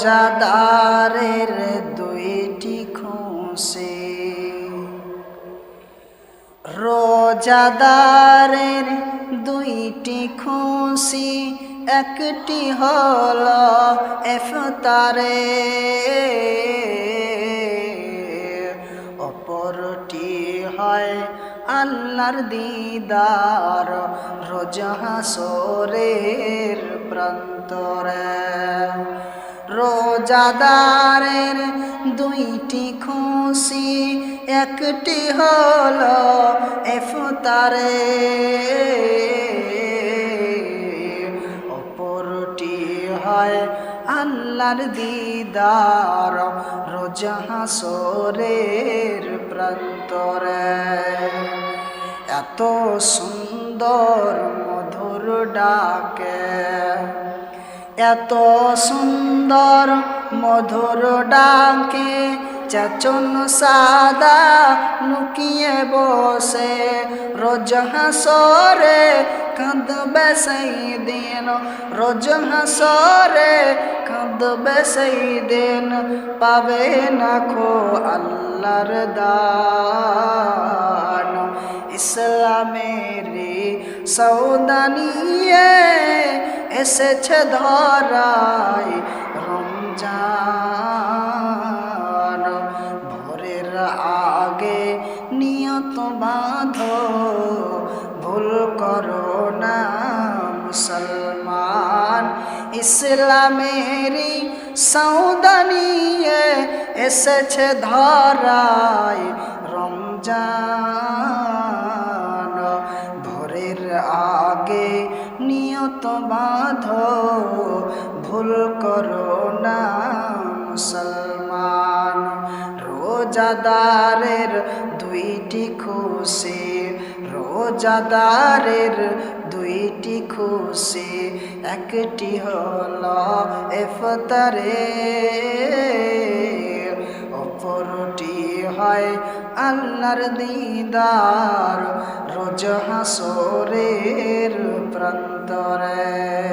রোজাদারের দুইটি খুশি রোজাদারের দুইটি খুশি একটি হল এফতারে, অপরটি হয় আল্লাহর দিদার রোজ হাসরের প্রান্তরে। রোজাদারের দুইটি খুশি, একটি হল এফতারে, অপরটি হয় আল্লাহর দিদার রোজ হাসরের প্রান্তরে। এত সুন্দর মধুর ডাকে, এত সুন্দর মধুর ডাকে, চাচন সাদা লুকিয়ে বসে। রোজ হাসরে কাঁদবে সেই দিন, রোজ হাসরে কাঁদবে সেই দিন। পাবে না খো আল্লাহর দান ইসলামেরি সৌদানিয়ে এসেছে ধরায় রমজান। ভোরের আগে নিয়ত বাঁধ, ভুল করো না মুসলমান। ইসলামেরি সৌদানিয়ে এসেছে ধরায় রমজান। নিয়ত বাঁধ, ভুল করো না মুসলমান। রোজাদারের দুইটি খুশি, রোজাদারের দুইটি খুশি, একটি হল এফতারে। অপরটি হয় আল্লাহর দিদার রোজ হাসরের প্রান্তরে।